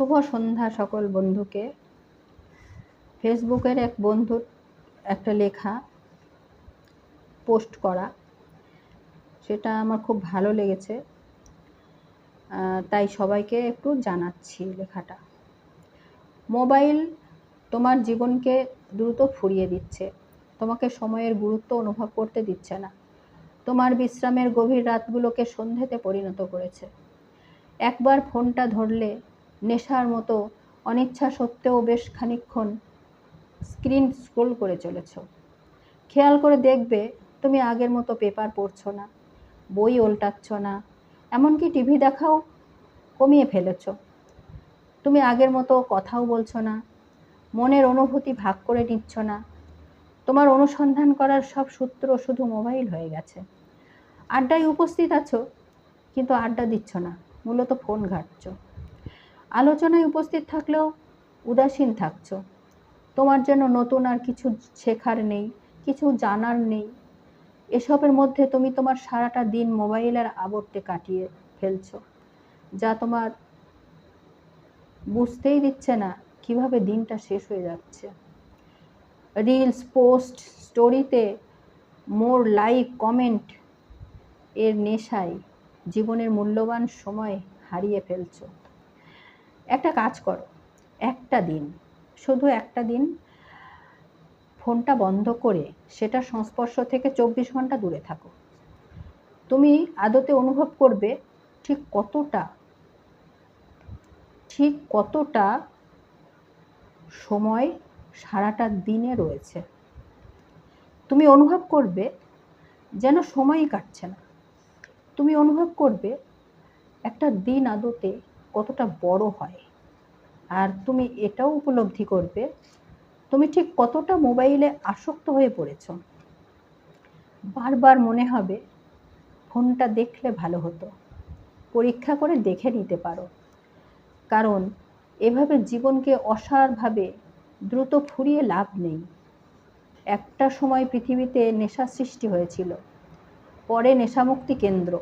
শুভ সন্ধ্যা সকল বন্ধুকে। ফেসবুকের এক বন্ধুর একটা লেখা পোস্ট করা। সেটা আমার খুব ভালো লেগেছে। তাই সবাইকে একটু জানাচ্ছি লেখাটা। মোবাইল তোমার জীবনকে দ্রুত ফুরিয়ে দিচ্ছে। তোমাকে সময়ের গুরুত্ব অনুভব করতে দিচ্ছে না। তোমার বিশ্রামের গভীর রাতগুলোকে সন্ধেতে পরিণত করেছে। একবার ফোনটা ধরলে নেশার মতো অনিচ্ছা সত্ত্বেও বেশ খানিকক্ষণ স্ক্রিন স্ক্রোল করে চলেছ। খেয়াল করে দেখবে তুমি আগের মতো পেপার পড়ছো না, বই ওল্টাচ্ছ না, এমনকি টিভি দেখাও কমিয়ে ফেলেছ। তুমি আগের মতো কথাও বলছো না, মনের অনুভূতি ভাগ করে নিচ্ছ না। তোমার অনুসন্ধান করার সব সূত্র শুধু মোবাইল হয়ে গেছে। আড্ডায় উপস্থিত আছো, কিন্তু আড্ডা দিচ্ছ না, মূলত ফোন ঘাটছ। আলোচনায় উপস্থিত থাকলেও উদাসীন থাকছো। তোমার জন্য নতুন আর কিছু শেখার নেই, কিছু জানার নেই। এসবের মধ্যে তুমি তোমার সারাটা দিন মোবাইলের আবর্তে কাটিয়ে ফেলছো, যা তোমার বুঝতেই দিচ্ছে না কীভাবে দিনটা শেষ হয়ে যাচ্ছে। রিলস, পোস্ট, স্টোরিতে মোর লাইক, কমেন্ট এর নেশায় জীবনের মূল্যবান সময় হারিয়ে ফেলছো। একটা কাজ করো, একটা দিন। শুধু একটা দিন। ফোনটা বন্ধ করে সেটা সংস্পর্শ থেকে চব্বিশ ঘণ্টা দূরে থাকো। তুমি আদতে অনুভব করবে ঠিক কতটা ঠিক কতটা সময় সারাটা দিনে রয়েছে। তুমি অনুভব করবে যেন সময়ই কাটছে না। তুমি অনুভব করবে একটা দিন আদতে কতটা বড় হয়। আর তুমি এটাও উপলব্ধি করবে, তুমি ঠিক কতটা মোবাইলে আসক্ত হয়ে পড়েছ। বারবার মনে হবে, ফোনটা দেখলে ভালো হতো। পরীক্ষা করে দেখে নিতে পারো। কারণ এভাবে জীবনকে অসারভাবে দ্রুত ফুরিয়ে লাভ নেই। একটা সময় পৃথিবীতে নেশা সৃষ্টি হয়েছিল। পরে নেশামুক্তি কেন্দ্র।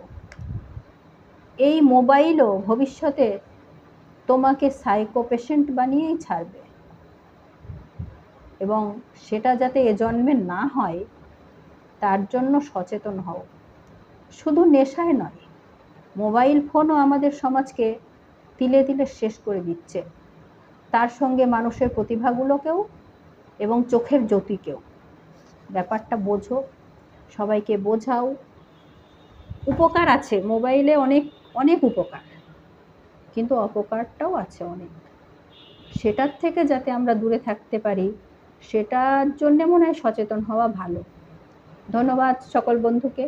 এই মোবাইলও ভবিষ্যতে তোমাকে সাইকো পেশেন্ট বানিয়েই ছাড়বে। এবং সেটা যাতে এ জন্মে না হয়, তার জন্য সচেতন হও। শুধু নেশায় নয়, মোবাইল ফোনও আমাদের সমাজকে তিলে তিলে শেষ করে দিচ্ছে। তার সঙ্গে মানুষের প্রতিভাগুলোকেও এবং চোখের জ্যোতিকেও। ব্যাপারটা বোঝো, সবাইকে বোঝাও। উপকার আছে, মোবাইলে অনেক অনেক উপকার। কিন্তু অপকারটাও আছে অনেক। সেটার থেকে যাতে আমরা দূরে থাকতে পারি, সেটার জন্যে মনে হয় সচেতন হওয়া ভালো। ধন্যবাদ সকল বন্ধুকে।